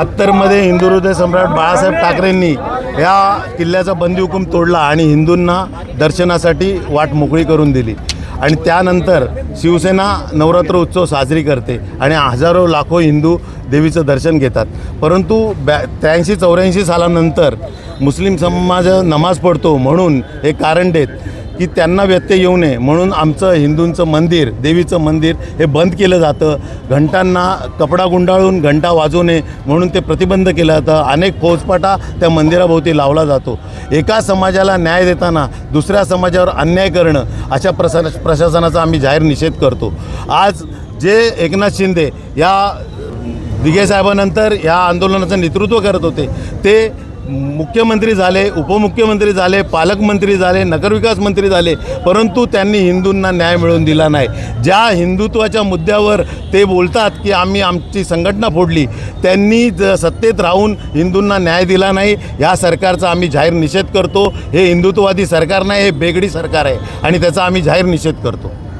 बहात्तरमध्ये हिंदू हृदय सम्राट बाळासाहेब ठाकरेंनी या किल्ल्याचा बंदी हुकूम तोडला आणि हिंदूंना दर्शनासाठी वाट मोकळी करून दिली. आणि त्यानंतर शिवसेना नवरात्र उत्सव साजरी करते आणि हजारो लाखो हिंदू देवीचं दर्शन घेतात. परंतु ब्या त्र्याऐंशी चौऱ्याऐंशी सालानंतर मुस्लिम समाज नमाज पडतो म्हणून हे कारण देत. की त्यांना व्यत्यय येऊ नये. म्हणून आमचं हिंदूंचं मंदिर देवीचं मंदिर हे बंद केलं जातं. घंटांना कपडा गुंडाळून घंटा वाजू नये म्हणून ते प्रतिबंध केलं जातं. अनेक फौजपाटा त्या मंदिराभोवती लावला जातो. एका समाजाला न्याय देताना दुसऱ्या समाजावर अन्याय करणं अशा प्रसा प्रशासनाचा आम्ही जाहीर निषेध करतो. आज जे एकनाथ शिंदे या दिघे साहेबानंतर या आंदोलनाचं नेतृत्व करत होते ते मुख्यमंत्री झाले उपमुख्यमंत्री झाले पालकमंत्री झाले नगरविकास मंत्री झाले परंतु त्यांनी हिंदूंना न्याय मिळवून दिला नाही. ज्या हिंदुत्वाच्या मुद्द्यावर ते बोलतात की आम्ही आमची संघटना फोडली त्यांनी ज सत्तेत राहून हिंदूंना न्याय दिला नाही. या सरकारचा आम्ही जाहीर निषेध करतो. हे हिंदुत्ववादी सरकार नाही हे बेगडी सरकार आहे आणि त्याचा आम्ही जाहीर निषेध करतो.